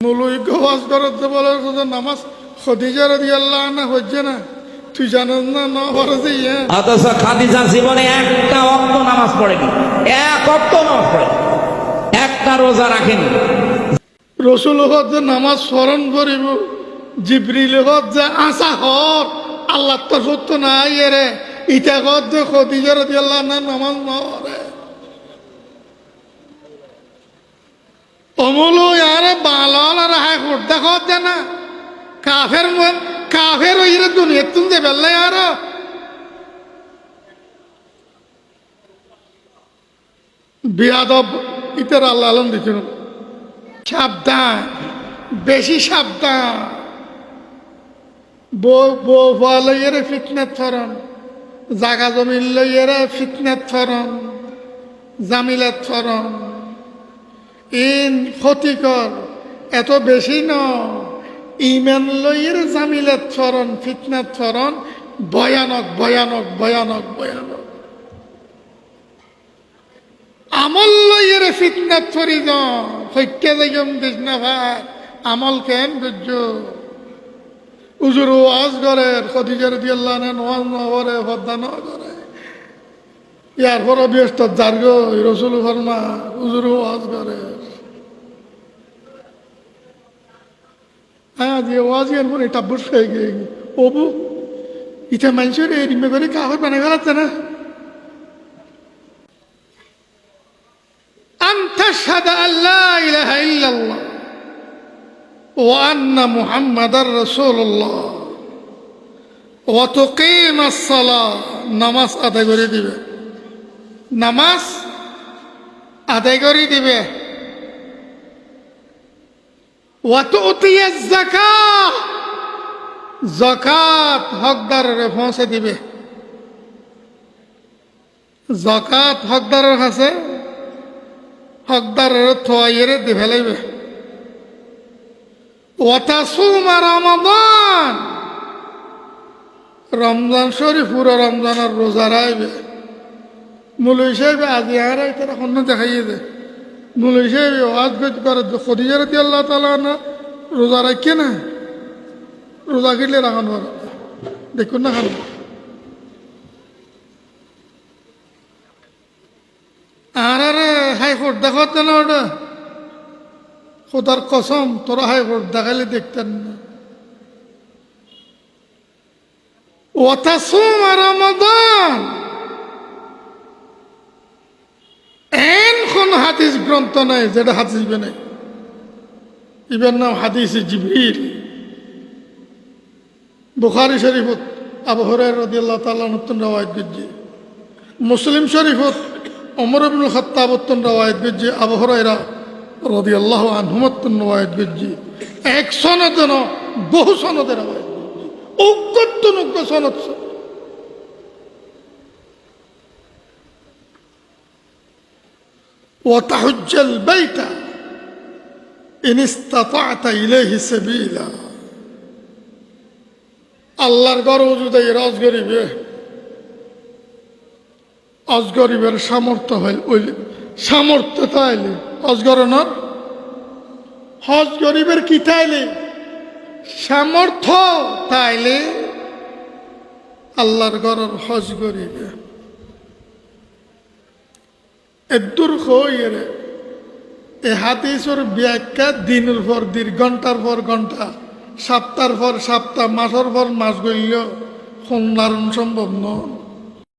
মৌলিক ওয়াজ করতে বলে যে নামাজ খদিজা আল্লাহ না হচ্ছে না তুই জানাস না না ফরজে ইয়ে? অথচ খাদিজার জীবনে একটা অক্ত নামাজ পড়েনি এক অক্ত নামাজ পড়ে একটা রোজা রাখেনি। রসুল হত যে নামাজ স্মরণ করিব জিবরিল হত যে আশা হর আল্লাহ তো সত্য নাই এরে। ইটা হত যে খদিজা রাদি আল্লাহ না নামাজ নরে অমলো ইয়ারে বালাল আর হাই হুট দেখো না কাফের কাফের ওইরে দুনিয়া তুমি যে বেল্লাই আর বিয়াদব, ইতার আল্লাহ আলম দিছিল সাবধান, বেশি সাবধান। ফুয়া লইয়েরে ফিটনেস ফরন জাগা জমিন লইয়েরে ফিটনেস ফরন জামিলাত ফরন ইন ক্ষতিকর এত বেশি ন ইমান লইয়ের জামিলাত ফরন ফিটনেস ফরন ভয়ানক ভয়ানক ভয়ানক ভয়ানক। আমল লইয়ের ফিটনেস ফরি দ সত্য দেখম কৃষ্ণ ভাই, আমল কেন বুঝছ? উজুর ওয়াজ করে খদিজার দিয়াল্লাহ নোয়াজ নগরে ভদ্দা নগরে ইয়ার পর ব্যস্ত যার্গ রসুল ফরমা উজুর ওয়াজ করে। হ্যাঁ দিয়ে ওয়াজ ইয়ার পরে টাব্বুর হয়ে গিয়ে ওবু ইটা মানুষের এই রিমে করে কাগজ বানাই ফেলাচ্ছে না أن تشهد أن لا إله إلا الله وأن محمد رسول الله وتقيم الصلاة নামাজ আদায় করে দিবে নামাজ আদায় করে দিবে وتؤتي الزكاة জাকাত হকদারের পৌঁছে দিবে। জাকাত হকদারের কাছে হকদারের থোয়াইয়েরে দি ফেলাইবে। ওয়াতাসুমা রমাদান। রমজান শরীফ পুরো রমজানের রোজা রাইবে। মুলই সাহেব আজি আর অন্য দেখাইয়ে দে। সাহেব ওয়াজ করে খদিজার দিয়ে আল্লাহ তালা না রোজা রাখে না। রোজা কিনলে রাখান দেখুন না খান আর আরে হাইকোর্ট দেখাতে না ওটা। খোদার কসম, তোরা হাইকোর্ট দেখালে দেখতেন না। ওয়াতাসুম রমাদান এন কোন হাদিস গ্রন্থ নাই, যেটা হাদিস নাই ইবের নাম হাদিস জিবির বুখারি শরীফত আবু তাআলা নতুন রাওয়ায়াত গজ্জি মুসলিম শরীফত ওমর ইবনুল খাত্তাবত্তন রাওয়ায়াত গজ্জি আবু হুরায়রা রাদিয়াল্লাহু আনহুমাত্তন রাওয়ায়াত গজ্জি এক সনদ বহু সনদে রাওয়ায়াত গজ্জি উগ্গত নুগ্গ সনদ। وتحج البيت إن استطعت إليه سبيلا আল্লাহর গড় উজুদাই রাজ গরিবে অজগরিবের সামর্থ্য হইল ওই সামর্থ্য তাইলে অজগরণর হজ গরিবের কি তাইলে সামর্থ্য তাইলে আল্লাহর গড়র হজ গরিবে এদুর হইরে এ হাদিসর ব্যাখ্যা দিনের পর দিন ঘণ্টার পর ঘণ্টা, সপ্তাহের পর সপ্তাহ, মাসের পর মাস গইল সন্ধারণ সম্ভব নয়।